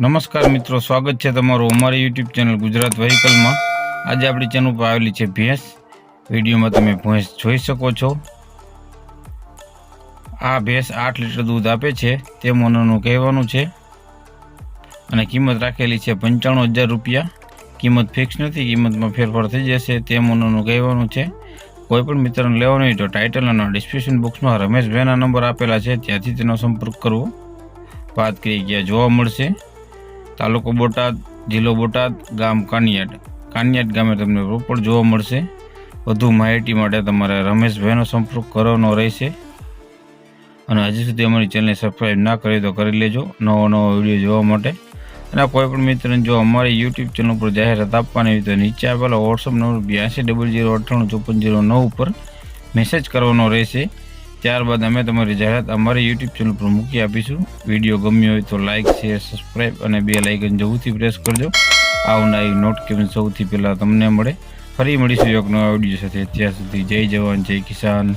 નમસ્કાર મિત્રો, સ્વાગત છે તમારું અમારી યુટ્યુબ ચેનલ ગુજરાત વ્હીકલમાં. આજે આપણી ચેનલ પર આવેલી છે ભેંસ. વિડીયોમાં તમે ભેંસ જોઈ શકો છો. આ ભેંસ આઠ લીટર દૂધ આપે છે તે મનોનું કહેવાનું છે. અને કિંમત રાખેલી છે પંચાણું હજાર રૂપિયા. કિંમત ફિક્સ નથી, કિંમતમાં ફેરફાર થઈ જશે તે મનોનું કહેવાનું છે. કોઈ પણ મિત્રને લેવાનો હોય તો ટાઇટલ અને ડિસ્ક્રિપ્શન બોક્સમાં રમેશભાઈના નંબર આપેલા છે, ત્યાંથી તેનો સંપર્ક કરવો. વાત કરી ગયા, જોવા મળશે. તાલુકો બોટાદ, જિલ્લો બોટાદ, ગામ કાનિયાડ કાનિયાડ ગામે તમને રોપડ જોવા મળશે. વધુ માહિતી માટે તમારે રમેશભાઈનો સંપર્ક કરવાનો રહેશે. અને હજી સુધી અમારી ચેનલને સબસ્ક્રાઈબ ના કરી તો કરી લેજો નવો નવો વીડિયો જોવા માટે. અને કોઈ પણ મિત્રને જો અમારી યુટ્યુબ ચેનલ પર જાહેરાત આપવાની હોય તો નીચે આપેલા વોટ્સઅપ નંબર બ્યાસી ડબલ જીરો અઠ્ઠાણું ચોપન જીરો નવ ઉપર મેસેજ કરવાનો રહેશે. ત્યારબાદ અમે તમારી જાહેરાત અમારી યુટ્યુબ ચેનલ પર મૂકી આપીશું. વીડિયો ગમ્યો હોય તો લાઇક શેર સબસ્ક્રાઈબ અને બે લાઇકન જરૂરથી પ્રેસ કરજો. આવનારી નોટિફિકેશન સૌથી પહેલાં તમને મળે. ફરી મળીશું એક નવા વીડિયો સાથે. ત્યાં સુધી જય જવાન, જય કિસાન.